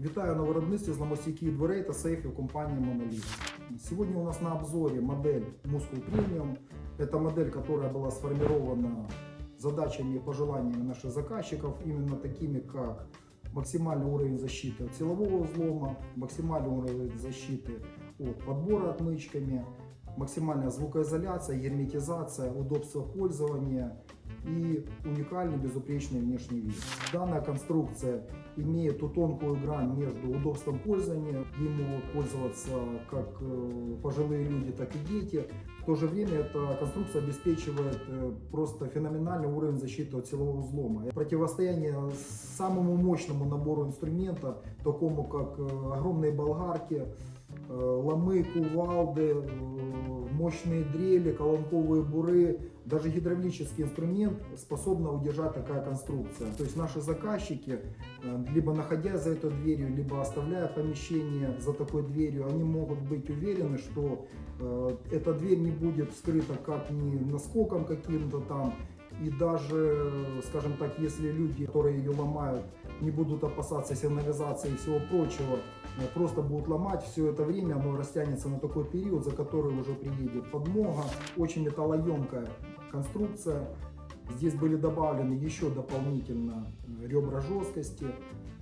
Вітаю на виробництві зламостійких дверей та сейфів компании Monolith. Сегодня у нас на обзоре модель Muscle Premium. Это модель, которая была сформирована задачами и пожеланиями наших заказчиков, именно такими как максимальный уровень защиты от силового взлома, максимальный уровень защиты от подбора отмычками, максимальная звукоизоляция, герметизация, удобство пользования и уникальный безупречный внешний вид. Данная конструкция имеет ту тонкую грань между удобством пользования, им пользоваться как э, пожилые люди, так и дети. В то же время эта конструкция обеспечивает э, просто феноменальный уровень защиты от силового взлома. Противостояние самому мощному набору инструментов, такому как э, огромные болгарки, ломы, кувалды, э, мощные дрели, колонковые буры, даже гидравлический инструмент способна удержать такая конструкция. То есть наши заказчики, э, либо находясь за этой дверью, либо оставляя помещение за такой дверью, они могут быть уверены, что э, эта дверь не будет вскрыта как ни наскоком каким-то там, и даже, скажем так, если люди, которые ее ломают, не будут опасаться сигнализации и всего прочего, э, просто будут ломать все это время, оно растянется на такой период, за который уже приедет подмога. Очень металлоемкая конструкция. Здесь были добавлены еще дополнительно э, ребра жесткости.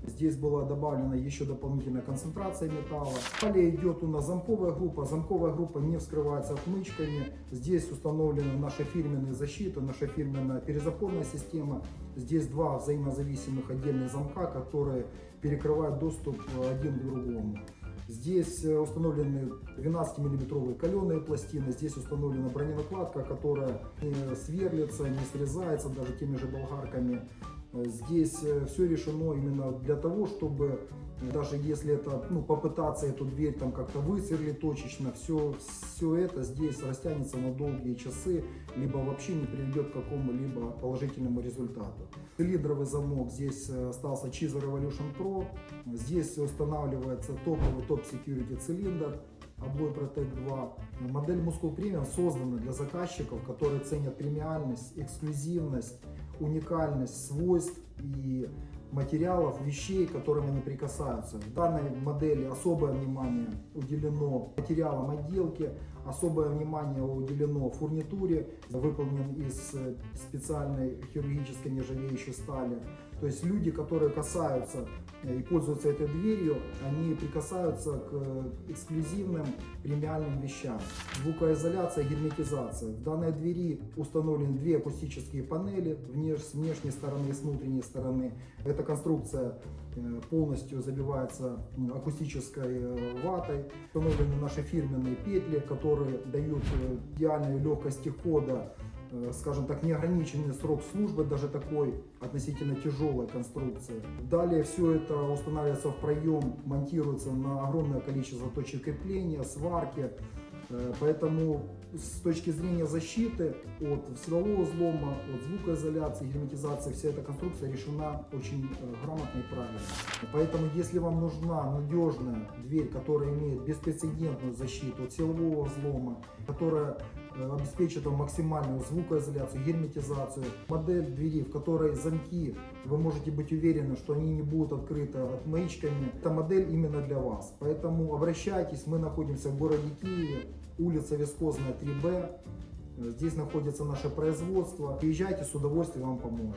Здесь была добавлена еще дополнительная концентрация металла. Далее идет у нас замковая группа. Замковая группа не вскрывается отмычками. Здесь установлены наши фирменные защиты, наша фирменная перезапорная система. Здесь два взаимозависимых отдельных замка, которые перекрывают доступ э, один к другому. Здесь э, установлены 12-миллиметровые каленые пластины, здесь установлена броненакладка, которая не сверлится, не срезается даже теми же болгарками. Э, Здесь все решено именно для того, чтобы э, даже если это ну, попытаться эту дверь там как-то высверлить точечно, все, все это здесь растянется на долгие часы, либо вообще не приведет к какому-либо положительному результату. Цилиндровый замок здесь э, остался Chizo Revolution Pro. Здесь устанавливается топовый топ security цилиндр. Обой Protect 2. Модель Muscle Premium создана для заказчиков, которые ценят премиальность, эксклюзивность, уникальность свойств и материалов, вещей, к которым они прикасаются. В данной модели особое внимание уделено материалам отделки, особое внимание уделено фурнитуре, выполнен из э, специальной хирургической нержавеющей стали. То есть люди, которые касаются э, и пользуются этой дверью, они прикасаются к эксклюзивным премиальным вещам. Звукоизоляция, герметизация. В данной двери установлены две акустические панели с внешней стороны и с внутренней стороны. Эта конструкция э, полностью забивается акустической ватой. Установлены наши фирменные петли, которые дают э, идеальную легкость хода э, скажем так, неограниченный срок службы даже такой относительно тяжелой конструкции. Далее все это устанавливается в проем, монтируется на огромное количество точек крепления, сварки. Э, Поэтому с точки зрения защиты от силового взлома, от звукоизоляции, герметизации, вся эта конструкция решена очень э, грамотно и правильно. Поэтому если вам нужна надежная дверь, которая имеет беспрецедентную защиту от силового взлома, которая обеспечит вам максимальную звукоизоляцию, герметизацию, модель двери, в которой замки, вы можете быть уверены, что они не будут открыты отмычками, эта модель именно для вас. Поэтому обращайтесь, мы находимся в городе Киеве, улица Вискозная 3Б, Э, здесь находится наше производство. Приезжайте, с удовольствием вам поможем.